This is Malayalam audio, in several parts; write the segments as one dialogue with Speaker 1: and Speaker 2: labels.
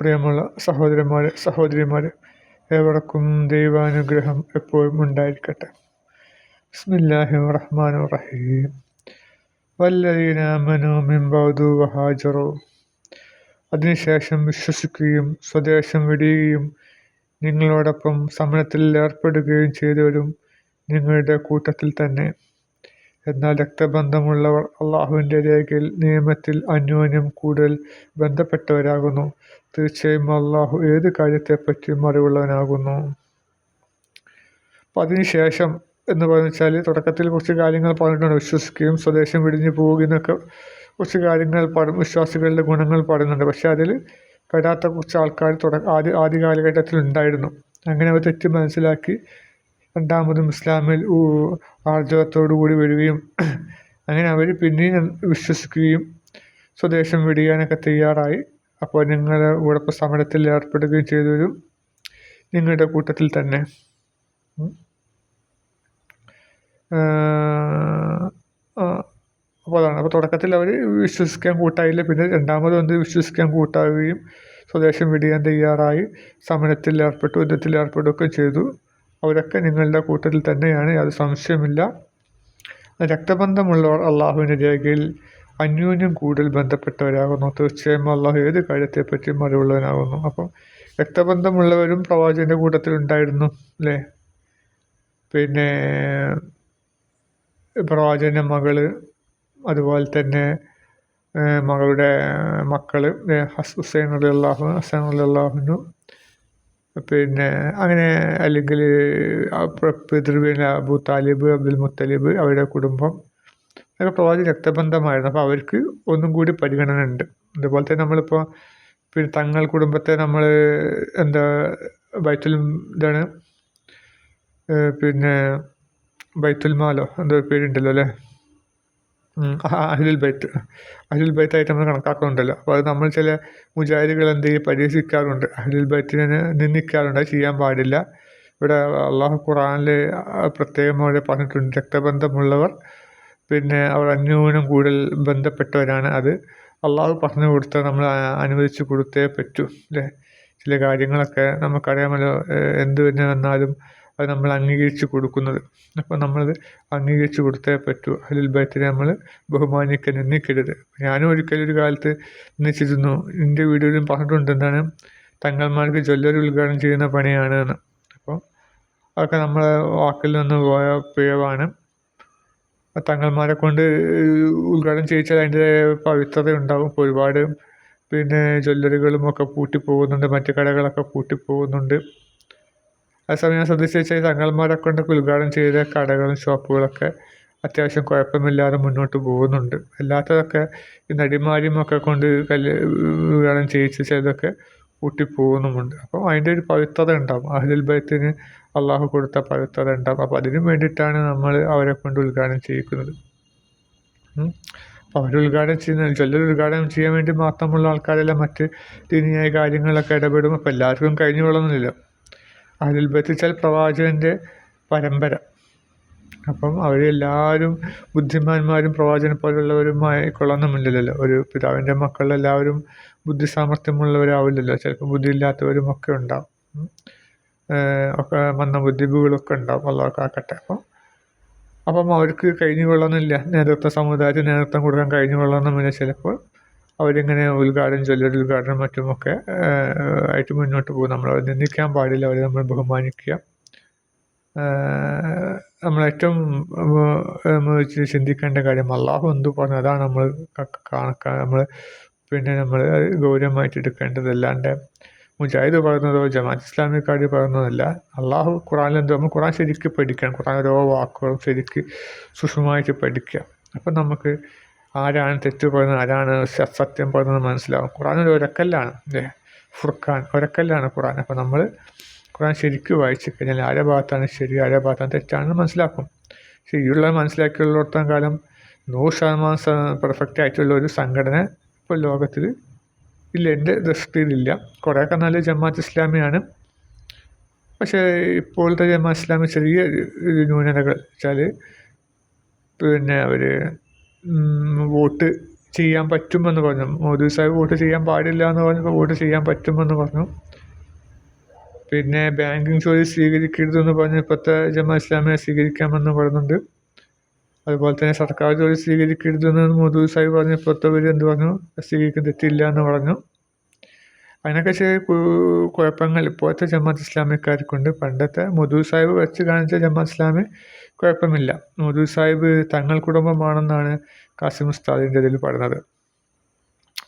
Speaker 1: പ്രിയമുള്ള സഹോദരന്മാരെ സഹോദരിമാരെ ഏവർക്കും ദൈവാനുഗ്രഹം എപ്പോഴും ഉണ്ടായിരിക്കട്ടെ. ബിസ്മില്ലാഹി റഹ്മാൻ റഹീം. വല്ലതീനാമനു മിംബൗദു വഹാജറു. അതിനുശേഷം വിശ്വസിക്കുകയും സ്വദേശം വിടുകയും നിങ്ങളോടൊപ്പം സമരത്തിൽ ഏർപ്പെടുകയും ചെയ്തവരും നിങ്ങളുടെ കൂട്ടത്തിൽ തന്നെ. എന്നാൽ രക്തബന്ധമുള്ളവർ അള്ളാഹുവിന്റെ രേഖയിൽ നിയമത്തിൽ അന്യോന്യം കൂടുതൽ ബന്ധപ്പെട്ടവരാകുന്നു. തീർച്ചയായും അള്ളാഹു ഏത് കാര്യത്തെപ്പറ്റിയും അറിവുള്ളവനാകുന്നു. അപ്പം അതിനുശേഷം എന്ന് പറഞ്ഞാൽ തുടക്കത്തിൽ കുറച്ച് കാര്യങ്ങൾ പറഞ്ഞിട്ടുണ്ട്. വിശ്വസിക്കുകയും സ്വദേശം വിടിഞ്ഞു പോവുകയെന്നൊക്കെ കുറച്ച് കാര്യങ്ങൾ പറ വിശ്വാസികളുടെ ഗുണങ്ങൾ പറയുന്നുണ്ട്. പക്ഷേ അതിൽ പെടാത്ത കുറച്ച് ആൾക്കാർ തുട ആദ്യ ആദ്യ കാലഘട്ടത്തിൽ ഉണ്ടായിരുന്നു. അങ്ങനെ അവർ തെറ്റ് മനസ്സിലാക്കി രണ്ടാമതും ഇസ്ലാമിൽ ആർജവത്തോടു കൂടി വരികയും അങ്ങനെ അവർ പിന്നെയും വിശ്വസിക്കുകയും സ്വദേശം വിടിയാനൊക്കെ തയ്യാറായി. അപ്പോൾ നിങ്ങൾ ഉടപ്പ് സമരത്തിൽ ഏർപ്പെടുകയും ചെയ്തവരും നിങ്ങളുടെ കൂട്ടത്തിൽ തന്നെ. അപ്പോൾ അതാണ്. അപ്പോൾ തുടക്കത്തിൽ അവർ വിശ്വസിക്കാൻ കൂട്ടായില്ല. പിന്നെ രണ്ടാമത് വന്ന് വിശ്വസിക്കാൻ കൂട്ടാവുകയും സ്വദേശം വിടിയാൻ തയ്യാറായി. സമരത്തിൽ ഏർപ്പെട്ടു യുദ്ധത്തിൽ ഏർപ്പെടുകയൊക്കെ ചെയ്തു. അവരൊക്കെ നിങ്ങളുടെ കൂട്ടത്തിൽ തന്നെയാണ് അത് സംശയമില്ല രക്തബന്ധമുള്ളവർ അള്ളാഹുവിന്റെ രേഖയിൽ അന്യോന്യം കൂടുതൽ ബന്ധപ്പെട്ടവരാകുന്നു. തീർച്ചയായും അള്ളാഹു ഏത് കാര്യത്തെപ്പറ്റിയും അറിവുള്ളവനാകുന്നു. അപ്പം രക്തബന്ധമുള്ളവരും പ്രവാചകന്റെ കൂട്ടത്തിലുണ്ടായിരുന്നു അല്ലേ? പിന്നെ പ്രവാചകന്റെ മകൾ അതുപോലെ തന്നെ മകളുടെ മക്കൾ ഹുസൈൻ അലി അള്ളാഹു ഹസൻ അലി അള്ളാഹുനു പിന്നെ അങ്ങനെ അല്ലെങ്കിൽ പിതൃവിന് അബു താലിബ് അബ്ദുൽ മുത്തലിബ് അവരുടെ കുടുംബം അതൊക്കെ പ്രവാചക രക്തബന്ധമായിരുന്നു. അപ്പോൾ അവർക്ക് ഒന്നും കൂടി പരിഗണന ഉണ്ട് അതുപോലെ തന്നെ നമ്മളിപ്പോൾ പിന്നെ തങ്ങൾ കുടുംബത്തെ നമ്മൾ എന്താ ബൈത്തുൽ ഇതാണ് പിന്നെ ബൈത്തുൽ മാലോ എന്തോ പേരുണ്ടല്ലോ അല്ലേ? അഹ്ലുൽ ബൈത്ത്. അഹ്ലുൽ ബൈത്തായിട്ട് നമ്മൾ കണക്കാക്കുന്നുണ്ടല്ലോ. അപ്പോൾ അത് നമ്മൾ ചില മുജാഹിദുകൾ എന്ത് ചെയ്യും? പരിഹസിക്കാറുണ്ട്. അഹ്ലുൽ ബൈത്തിനെ നിന്ദിക്കാറുണ്ട്. ചെയ്യാൻ പാടില്ല. ഇവിടെ അള്ളാഹു ഖുറാനിൽ പ്രത്യേകമായി പറഞ്ഞിട്ടുണ്ട്. രക്തബന്ധമുള്ളവർ പിന്നെ അവർ അന്യൂനം കൂടുതൽ ബന്ധപ്പെട്ടവരാണ് അത്. അള്ളാഹു പറഞ്ഞു കൊടുത്ത നമ്മൾ അനുവദിച്ചു കൊടുത്തേ പറ്റൂ. അല്ലേ ചില കാര്യങ്ങളൊക്കെ നമുക്കറിയാമല്ലോ എന്ത് തന്നെ വന്നാലും അത് നമ്മൾ അംഗീകരിച്ച് കൊടുക്കുന്നത്. അപ്പോൾ നമ്മളത് അംഗീകരിച്ച് കൊടുത്തേ പറ്റൂ. അഹ്ലുൽ ബൈത്തിനെ നമ്മൾ ബഹുമാനിക്കാൻ നിന്നിക്കരുത് ഞാനും ഒരിക്കലും ഒരു കാലത്ത് നിന്നിച്ചിരുന്നു എന്റെ വീഡിയോയിലും പറഞ്ഞിട്ടുണ്ട് എന്താണ് തങ്ങന്മാർക്ക് ജ്വല്ലറി ഉദ്ഘാടനം ചെയ്യുന്ന പണിയാണ് എന്ന് അപ്പോൾ അതൊക്കെ നമ്മളെ വാക്കിൽ നിന്ന് പോയ പിഴവാണ്. തങ്ങൾമാരെ കൊണ്ട് ഉദ്ഘാടനം ചെയ്യിച്ചാൽ അതിന്റെ പവിത്രത ഉണ്ടാകും ഇപ്പോൾ ഒരുപാട് പിന്നെ ജ്വല്ലറികളും ഒക്കെ പൂട്ടിപ്പോകുന്നുണ്ട്. മറ്റു കടകളൊക്കെ പൂട്ടിപ്പോകുന്നുണ്ട്. ആ സമയം ശ്രദ്ധിച്ച് വെച്ചാൽ തങ്ങന്മാരെ കൊണ്ടൊക്കെ ഉദ്ഘാടനം ചെയ്ത കടകളും ഷോപ്പുകളൊക്കെ അത്യാവശ്യം കുഴപ്പമില്ലാതെ മുന്നോട്ട് പോകുന്നുണ്ട്. അല്ലാത്തതൊക്കെ ഈ നടിമാരും ഒക്കെ കൊണ്ട് കല്ല് ഉദ്ഘാടനം ചെയ്യിച്ച് ചെയ്തൊക്കെ ഊട്ടിപ്പോകുന്നുമുണ്ട് അപ്പം അതിന്റെ ഒരു പവിത്രത ഉണ്ടാകും അഹ്ലുൽ ബൈത്തിന് അള്ളാഹു കൊടുത്ത പവിത്രത ഉണ്ടാകും അപ്പോൾ അതിനു വേണ്ടിയിട്ടാണ് നമ്മൾ അവരെ കൊണ്ട് ഉദ്ഘാടനം ചെയ്യിക്കുന്നത്. അപ്പോൾ അവർ ഉദ്ഘാടനം ചെയ്യുന്ന ചിലർ ഉദ്ഘാടനം ചെയ്യാൻ വേണ്ടി മാത്രമുള്ള ആൾക്കാരെല്ലാം മറ്റ് ദീനിയായ കാര്യങ്ങളിലൊക്കെ ഇടപെടും. അപ്പോൾ എല്ലാവർക്കും കഴിഞ്ഞു കൊള്ളുന്നില്ല അഹ്ലുൽ ബൈത്ത് വെച്ചാൽ പ്രവാചകന്റെ പരമ്പര. അപ്പം അവരെല്ലാവരും ബുദ്ധിമാന്മാരും പ്രവാചകനെ പോലുള്ളവരുമായി കൊള്ളണമെന്നില്ലല്ലോ ഒരു പിതാവിന്റെ മക്കളെല്ലാവരും ബുദ്ധി സാമർഥ്യമുള്ളവരാവില്ലല്ലോ ചിലപ്പോൾ ബുദ്ധിയില്ലാത്തവരും ഒക്കെ ഉണ്ടാവും. ഒക്കെ മന്ദബുദ്ധികളൊക്കെ ഉണ്ടാവും അള്ളാഹ് ആക്കട്ടെ. അപ്പം അപ്പം അവർക്ക് കഴിഞ്ഞു നേതൃത്വ സമുദായത്തിന് നേതൃത്വം കൊടുക്കാൻ കഴിഞ്ഞു ചിലപ്പോൾ. അവരിങ്ങനെ ഉദ്ഘാടനം ജ്വല്ലറി ഉദ്ഘാടനം മറ്റുമൊക്കെ ആയിട്ട് മുന്നോട്ട് പോകും. നമ്മൾ അവരെ നിന്ദിക്കാൻ പാടില്ല. അവരെ നമ്മൾ ബഹുമാനിക്കുക. നമ്മൾ ഏറ്റവും ചിന്തിക്കേണ്ട കാര്യം അള്ളാഹു എന്ത് പറഞ്ഞു? അതാണ് നമ്മൾ കാണിക്കാൻ നമ്മൾ പിന്നെ നമ്മൾ ഗൗരവമായിട്ട് എടുക്കേണ്ടത്. അല്ലാണ്ട് മുജാഹിദ് പറയുന്നതോ ജമാഅത്ത് ഇസ്ലാമിക്കാർ പറയുന്നതല്ല. അള്ളാഹു ഖുറാനിൽ എന്തോ നമ്മൾ ഖുറാൻ ശരിക്ക് പഠിക്കണം. ഖുറാൻ ഓരോ വാക്കുകളും ശരിക്ക് സുഷമമായിട്ട് പഠിക്കുക. അപ്പം നമുക്ക് ആരാണ് തെറ്റ് പറയുന്നത് ആരാണ് സത്യം പറയുന്നത് മനസ്സിലാവും. ഖുറാൻ ഒരു ഒരക്കല്ലാണ് അല്ലേ ഫുർഖാൻ ഒരക്കല്ലാണ് ഖുറാൻ അപ്പോൾ നമ്മൾ ഖുറാൻ ശരിക്കും വായിച്ചു കഴിഞ്ഞാൽ ആരുടെ ഭാഗത്താണ് ശരി ആരുടെ ഭാഗത്താണ് തെറ്റാണെന്ന് മനസ്സിലാക്കും. ശരിയുള്ളത് മനസ്സിലാക്കിയുള്ളിടത്തോളം കാലം നൂറ് ശതമാനം പെർഫെക്റ്റ് ആയിട്ടുള്ള ഒരു സംഘടന ഇപ്പോൾ ലോകത്തിൽ ഇല്ല എന്റെ ദൃഷ്ടിയിലില്ല. കുറേയൊക്കെ നല്ല ജമാഅത്ത് ഇസ്ലാമിയാണ്. പക്ഷേ ഇപ്പോഴത്തെ ജമാഅത്ത് ഇസ്ലാമി ചെറിയ ന്യൂനതകൾ. വെച്ചാൽ പിന്നെ അവർ വോട്ട് ചെയ്യാൻ പറ്റുമെന്ന് പറഞ്ഞു. മോദി സാഹിബ് വോട്ട് ചെയ്യാൻ പാടില്ല എന്ന് പറഞ്ഞപ്പോൾ വോട്ട് ചെയ്യാൻ പറ്റുമെന്ന് പറഞ്ഞു. പിന്നെ ബാങ്കിങ് ജോലി സ്വീകരിക്കരുതെന്ന് പറഞ്ഞ് ഇപ്പോഴത്തെ ജമാ ഇസ്ലാമിയെ സ്വീകരിക്കാമെന്ന് പറയുന്നുണ്ട് അതുപോലെ തന്നെ സർക്കാർ ജോലി സ്വീകരിക്കരുതെന്ന് മോദി സാഹിബ് പറഞ്ഞു ഇപ്പോഴത്തെ എന്ത് പറഞ്ഞു? സ്വീകരിക്കാൻ തെറ്റില്ല എന്ന് പറഞ്ഞു. അതിനൊക്കെ ചെറിയ കുഴപ്പങ്ങൾ. ഇപ്പോഴത്തെ ജമാഅത്ത് ഇസ്ലാമിക്കാർക്കുണ്ട്. പണ്ടത്തെ മധു സാഹിബ് വെച്ച് കാണിച്ച ജമാഅത്ത് ഇസ്ലാമി കുഴപ്പമില്ല. മധു സാഹിബ് തങ്ങൾ കുടുംബമാണെന്നാണ് കാസിം ഉസ്താദിന്റെ ഇതിൽ പറഞ്ഞത്.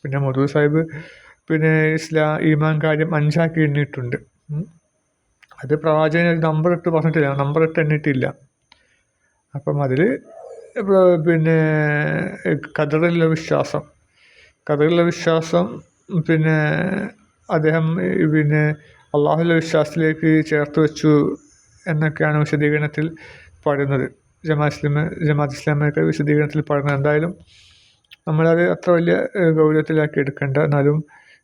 Speaker 1: പിന്നെ മധു സാഹിബ് പിന്നെ ഇസ്ലാ ഈമാൻ കാര്യം അഞ്ചാക്കി എണ്ണിയിട്ടുണ്ട്. അത് പ്രവാചകൻ ഒരു നമ്പർ ഇട്ട് പറഞ്ഞിട്ടില്ല. നമ്പർ ഇട്ട് എണ്ണിയിട്ടില്ല. അപ്പം അതിൽ പിന്നെ കഥകളിലെ വിശ്വാസം. കഥകളിലെ വിശ്വാസം പിന്നെ അദ്ദേഹം പിന്നെ അള്ളാഹുലെ വിശ്വാസത്തിലേക്ക് ചേർത്ത് വെച്ചു എന്നൊക്കെയാണ് വിശദീകരണത്തിൽ പറയുന്നത്. ജമാ ഇസ്ലാം ജമാഅത്ത് ഇസ്ലാമിയൊക്കെ വിശദീകരണത്തിൽ പറയുന്നത്. എന്തായാലും നമ്മളത് അത്ര വലിയ ഗൗരവത്തിലാക്കി എടുക്കേണ്ട. എന്നാലും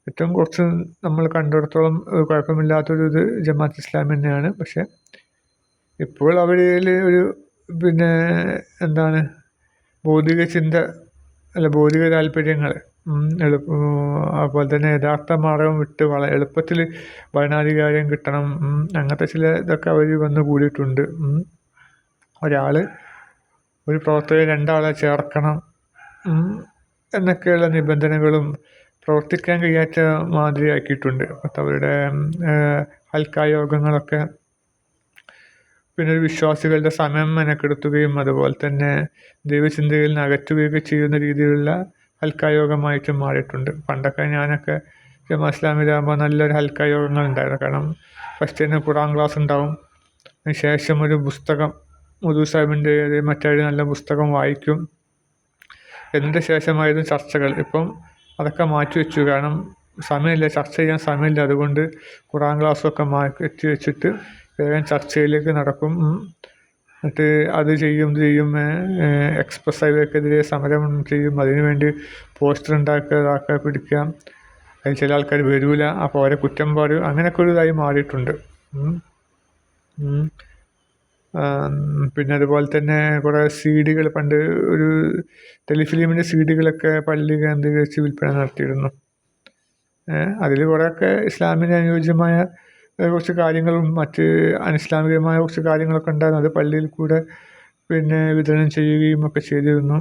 Speaker 1: ഏറ്റവും കുറച്ച് നമ്മൾ കണ്ടിടത്തോളം കുഴപ്പമില്ലാത്തൊരു ഇത് ജമാഅത്ത് ഇസ്ലാം തന്നെയാണ്. പക്ഷേ ഇപ്പോൾ അവരിൽ ഒരു പിന്നെ എന്താണ് ഭൗതിക ചിന്ത അല്ല ഭൗതിക താല്പര്യങ്ങൾ അതുപോലെ തന്നെ മാർഗം വിട്ട് വളരെ എളുപ്പത്തിൽ ഭരണാധികാരം കിട്ടണം. അങ്ങനത്തെ ചില ഇതൊക്കെ അവർ വന്ന് കൂടിയിട്ടുണ്ട്. ഒരാൾ ഒരു പ്രവർത്തകർ രണ്ടാളെ ചേർക്കണം. എന്നൊക്കെയുള്ള നിബന്ധനകളും പ്രവർത്തിക്കാൻ കഴിയാത്ത മാതിരിയാക്കിയിട്ടുണ്ട്. അപ്പോൾ അവരുടെ ഹൽക്കായോഗങ്ങളൊക്കെ പിന്നെ വിശ്വാസികളുടെ സമയം മെനക്കെടുത്തുകയും അതുപോലെ തന്നെ ദൈവചിന്തയിൽ നിന്ന് അകറ്റുകയൊക്കെ ചെയ്യുന്ന രീതിയിലുള്ള ഹൽക്കായോഗമായിട്ട് മാറിയിട്ടുണ്ട്. പണ്ടൊക്കെ ഞാനൊക്കെ ജമാ ഇസ്ലാമിലാകുമ്പോൾ നല്ലൊരു ഹൽക്കായോഗങ്ങൾ ഉണ്ടായിരുന്നു കാരണം ഫസ്റ്റ് തന്നെ ഖുറാൻ ക്ലാസ് ഉണ്ടാവും. ശേഷം ഒരു പുസ്തകം മുദു സാഹിബിന്റെ മറ്റൊരു നല്ല പുസ്തകം വായിക്കും. എന്നിട്ട് ശേഷമായിരുന്നു ചർച്ചകൾ? ഇപ്പം അതൊക്കെ മാറ്റി വെച്ചു. കാരണം സമയമില്ല ചർച്ച ചെയ്യാൻ സമയമില്ല. അതുകൊണ്ട് ഖുറാൻ ക്ലാസ്സൊക്കെ മാറ്റി വെച്ചിട്ട് വേഗം ചർച്ചയിലേക്ക് നടക്കും. എന്നിട്ട് അത് ചെയ്യും ചെയ്യും എക്സ്പ്രസ് ഹൈവേക്കെതിരെ സമരം ചെയ്യും. അതിനു വേണ്ടി പോസ്റ്റർ ഉണ്ടാക്കുക ഇതാക്കുക പിടിക്കുക. അതിൽ ചില ആൾക്കാർ വരില്ല അപ്പോൾ അവരെ കുറ്റം പാടും. അങ്ങനെയൊക്കെ ഒരു ഇതായി മാറിയിട്ടുണ്ട്. പിന്നെ അതുപോലെ തന്നെ കുറേ സി ഡികൾ പണ്ട് ഒരു ടെലിഫിലിമിന്റെ സി ഡികളൊക്കെ പള്ളി കേന്ദ്രീകരിച്ച് വിൽപ്പന നടത്തിയിരുന്നു. അതിൽ കുറേയൊക്കെ ഇസ്ലാമിന് അനുയോജ്യമായ കുറച്ച് കാര്യങ്ങളും മറ്റ് അനിസ്ലാമികമായ കുറച്ച് കാര്യങ്ങളൊക്കെ ഉണ്ടായിരുന്നു. അത് പള്ളിയിൽ കൂടെ പിന്നെ വിതരണം ചെയ്യുകയും ഒക്കെ ചെയ്തിരുന്നു.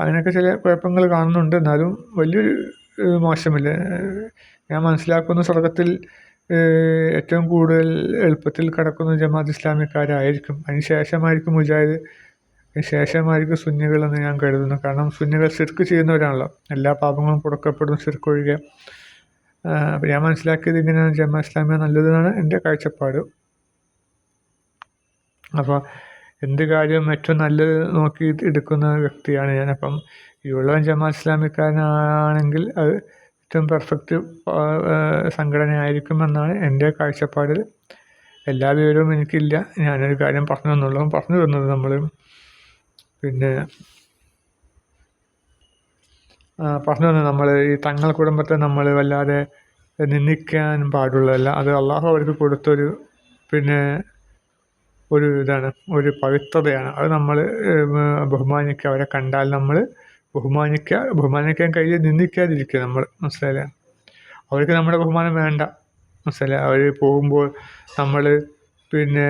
Speaker 1: അതിനൊക്കെ ചില കുഴപ്പങ്ങൾ കാണുന്നുണ്ട്. എന്നാലും വലിയൊരു മോശമില്ല. ഞാൻ മനസ്സിലാക്കുന്ന സ്വർഗത്തിൽ ഏറ്റവും കൂടുതൽ എളുപ്പത്തിൽ കടക്കുന്ന ജമാഅത്ത് ഇസ്ലാമിക്കാരായിരിക്കും. അതിന് ശേഷമായിരിക്കും മുജാഹിദ് ശേഷമായിരിക്കും സുന്നികളെന്ന് ഞാൻ കരുതുന്നു. കാരണം സുന്നികൾ സിർക്ക് ചെയ്യുന്നവരാണല്ലോ. എല്ലാ പാപങ്ങളും പുറക്കപ്പെടും സിർക്ക് ഒഴികെ അപ്പോൾ ഞാൻ മനസ്സിലാക്കിയത് ഇങ്ങനെയാണ്. ജമാ ഇസ്ലാമിയ നല്ലതെന്നാണ് എന്റെ കാഴ്ചപ്പാട്. അപ്പോൾ എന്ത് കാര്യവും ഏറ്റവും നല്ലത് നോക്കി എടുക്കുന്ന വ്യക്തിയാണ് ഞാൻ. അപ്പം ഇവളും ജമാ ഇസ്ലാമിക്കാരനാണെങ്കിൽ അത് ഏറ്റവും പെർഫെക്റ്റ് സംഘടനയായിരിക്കുമെന്നാണ് എന്റെ കാഴ്ചപ്പാടിൽ. എല്ലാ വിവരവും എനിക്കില്ല. ഞാനൊരു കാര്യം പറഞ്ഞു തന്നുള്ളൂ. പറഞ്ഞു തന്നത് നമ്മൾ പിന്നെ പറഞ്ഞു തന്നെ നമ്മൾ ഈ തങ്ങൾ കുടുംബത്തെ നമ്മൾ വല്ലാതെ നിന്ദിക്കാൻ പാടുള്ളതല്ല. അത് അള്ളാഹു അവർക്ക് കൊടുത്തൊരു പിന്നെ ഒരു ഇതാണ് ഒരു പവിത്രതയാണ്. അത് നമ്മൾ ബഹുമാനിക്കുക അവരെ കണ്ടാൽ നമ്മൾ ബഹുമാനിക്കുക ബഹുമാനിക്കാൻ കഴിയും നിന്ദിക്കാതിരിക്കുക നമ്മൾ മനസ്സിലായില്ലേ? അവർക്ക് നമ്മുടെ ബഹുമാനം വേണ്ട. മനസ്സിലായി അവർ പോകുമ്പോൾ നമ്മൾ പിന്നെ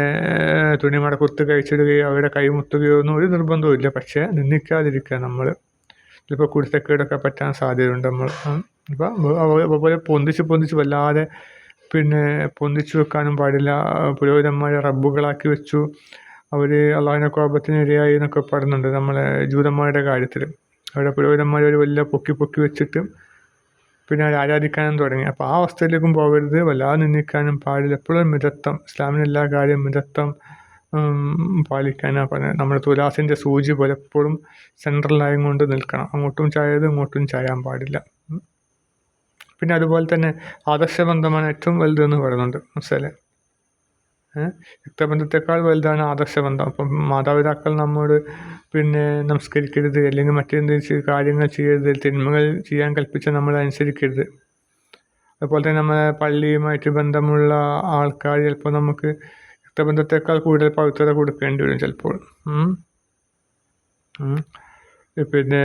Speaker 1: തുണിമട കുത്ത് കഴിച്ചിടുകയോ അവരുടെ കൈ മുത്തുകയോ ഒന്നും ഒരു നിർബന്ധവും ഇല്ല പക്ഷേ നിന്ദിക്കാതിരിക്കുക നമ്മൾ ചിലപ്പോൾ കുരുത്തക്കേടൊക്കെ പറ്റാൻ സാധ്യതയുണ്ട് നമ്മൾ ഇപ്പം അതുപോലെ പൊന്തിച്ച് പൊന്തിച്ച് വല്ലാതെ പിന്നെ പൊന്തിച്ച് വെക്കാനും പാടില്ല. പുരോഹിതന്മാരെ റബ്ബുകളാക്കി വെച്ചു. അവർ അള്ളാഹിന്റെ കോപത്തിന് ഇരയായി എന്നൊക്കെ പറയുന്നുണ്ട് നമ്മളെ ജൂതന്മാരുടെ കാര്യത്തിൽ അവരുടെ പുരോഹിതന്മാർ ഒരു വലിയ പൊക്കി പൊക്കി വെച്ചിട്ട് പിന്നെ അവർ ആരാധിക്കാനും തുടങ്ങി. അപ്പോൾ ആ അവസ്ഥയിലേക്കും പോകരുത്. വല്ലാതെ നിന്ദിക്കാനും പാടില്ല. എപ്പോഴും മിതത്വം. ഇസ്ലാമിന് എല്ലാ കാര്യവും മിതത്വം. പാലിക്കാനാണ് പറഞ്ഞത് നമ്മുടെ തുലാസിന്റെ സൂചി പലപ്പോഴും സെൻട്രലായും കൊണ്ട് നിൽക്കണം. അങ്ങോട്ടും ചായത് ഇങ്ങോട്ടും ചായാൻ പാടില്ല. പിന്നെ അതുപോലെ തന്നെ ആദർശബന്ധമാണ് ഏറ്റവും വലുതെന്ന് പറയുന്നുണ്ട്. മനസ്സിലെ രക്തബന്ധത്തെക്കാൾ വലുതാണ് ആദർശബന്ധം. അപ്പം മാതാപിതാക്കൾ നമ്മോട് പിന്നെ നമസ്കരിക്കരുത് അല്ലെങ്കിൽ മറ്റെന്തെങ്കിലും കാര്യങ്ങൾ ചെയ്യരുത് തിന്മകൾ ചെയ്യാൻ കൽപ്പിച്ച നമ്മൾ അനുസരിക്കരുത്. അതുപോലെ തന്നെ നമ്മളെ പള്ളിയുമായിട്ട് ബന്ധമുള്ള ആൾക്കാർ ചിലപ്പോൾ നമുക്ക് രക്തബന്ധത്തെക്കാൾ കൂടുതൽ പവിത്രത കൊടുക്കേണ്ടി വരും ചിലപ്പോൾ. പിന്നെ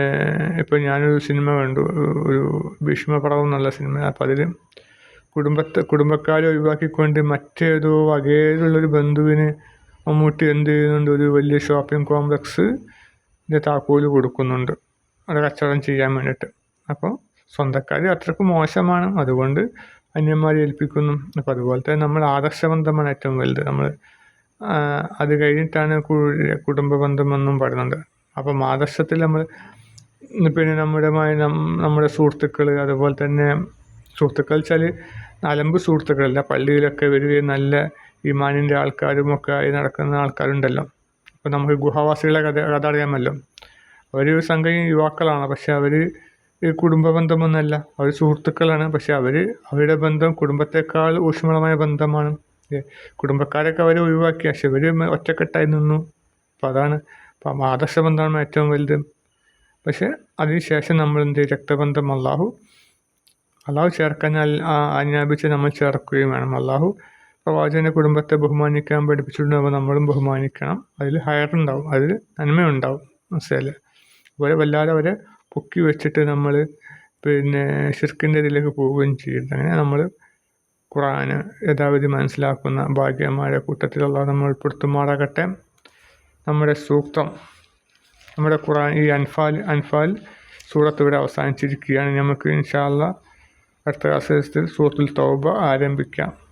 Speaker 1: ഇപ്പം ഞാനൊരു സിനിമ കണ്ടു. ഒരു ഭീഷ്മപടം എന്നുള്ള സിനിമ. അപ്പം അതിൽ കുടുംബത്തെ കുടുംബക്കാരെ ഒഴിവാക്കിക്കൊണ്ട് മറ്റേതോ വകയിലുള്ളൊരു ബന്ധുവിന് മമ്മൂട്ടി എന്ത് ചെയ്യുന്നുണ്ട്? ഒരു വലിയ ഷോപ്പിംഗ് കോംപ്ലക്സ് താക്കോൽ കൊടുക്കുന്നുണ്ട്. അവിടെ കച്ചവടം ചെയ്യാൻ വേണ്ടിയിട്ട്. അപ്പോൾ സ്വന്തക്കാർ അത്രയ്ക്ക് മോശമാണ്. അതുകൊണ്ട് അന്യന്മാരെ ഏൽപ്പിക്കുന്നു. അപ്പോൾ അതുപോലെ തന്നെ നമ്മൾ ആദർശബന്ധമാണ് ഏറ്റവും വലുത്. നമ്മൾ അത് കഴിഞ്ഞിട്ടാണ് കുടുംബ ബന്ധമെന്നും പറയുന്നുണ്ട് അപ്പം ആദർശത്തിൽ നമ്മൾ പിന്നെ നമ്മുടെ നമ്മുടെ സുഹൃത്തുക്കൾ അതുപോലെ തന്നെ സുഹൃത്തുക്കൾ വെച്ചാൽ അലമ്പ് സുഹൃത്തുക്കളല്ല. പള്ളിയിലൊക്കെ വരികയും നല്ല ഇമാനിന്റെ ആൾക്കാരും ഒക്കെ ആയി നടക്കുന്ന ആൾക്കാരുണ്ടല്ലോ. അപ്പോൾ നമുക്ക് ഗുഹാവാസികളെ കഥ കഥ അറിയാമല്ലോ. അവർ സംഘം യുവാക്കളാണ്. പക്ഷെ അവർ കുടുംബ ബന്ധമൊന്നുമല്ല. അവർ സുഹൃത്തുക്കളാണ്. പക്ഷെ അവർ അവരുടെ ബന്ധം കുടുംബത്തെക്കാൾ ഊഷ്മളമായ ബന്ധമാണ്. കുടുംബക്കാരൊക്കെ അവർ ഒഴിവാക്കി. പക്ഷെ ഇവർ ഒറ്റക്കെട്ടായി നിന്നു. അപ്പം അതാണ്. അപ്പം ആദർശ ബന്ധമാണ് ഏറ്റവും വലുത്. പക്ഷെ അതിനുശേഷം നമ്മൾ എന്ത് രക്തബന്ധം അള്ളാഹു അള്ളാഹു ചേർക്കാൻ ആജ്ഞാപിച്ച് നമ്മൾ ചേർക്കുകയും വേണം. അള്ളാഹു പ്രവാചകന്റെ കുടുംബത്തെ ബഹുമാനിക്കാൻ പഠിപ്പിച്ചിട്ടുണ്ടാകുമ്പോൾ നമ്മളും ബഹുമാനിക്കണം. അതിൽ ഹയർ ഉണ്ടാവും. അതിൽ നന്മയുണ്ടാവും. മനസ്സിലായില്ലേ? അതുപോലെ വല്ലാതെ അവരെ പൊക്കി വെച്ചിട്ട് നമ്മൾ പിന്നെ ഷിർക്കിന്റെ ഇതിലേക്ക് പോവുകയും ചെയ്യരുത്. അങ്ങനെ നമ്മൾ ഖുറാന് യഥാവിധി മനസ്സിലാക്കുന്ന ഭാഗ്യമായ കൂട്ടത്തിലുള്ള നമ്മൾ ഉൾപ്പെടുത്തുമാറാകട്ടെ. നമ്മുടെ സൂക്തം നമ്മുടെ ഖുറാൻ ഈ അൻഫാൽ അൻഫാൽ സൂറത്ത് ഇവിടെ അവസാനിച്ചിരിക്കുകയാണ്. നമുക്ക് ഇൻഷാല്ല അടുത്ത ക്ലാസ്സിൽ സൂറത്തുൽ തൗബ ആരംഭിക്കാം.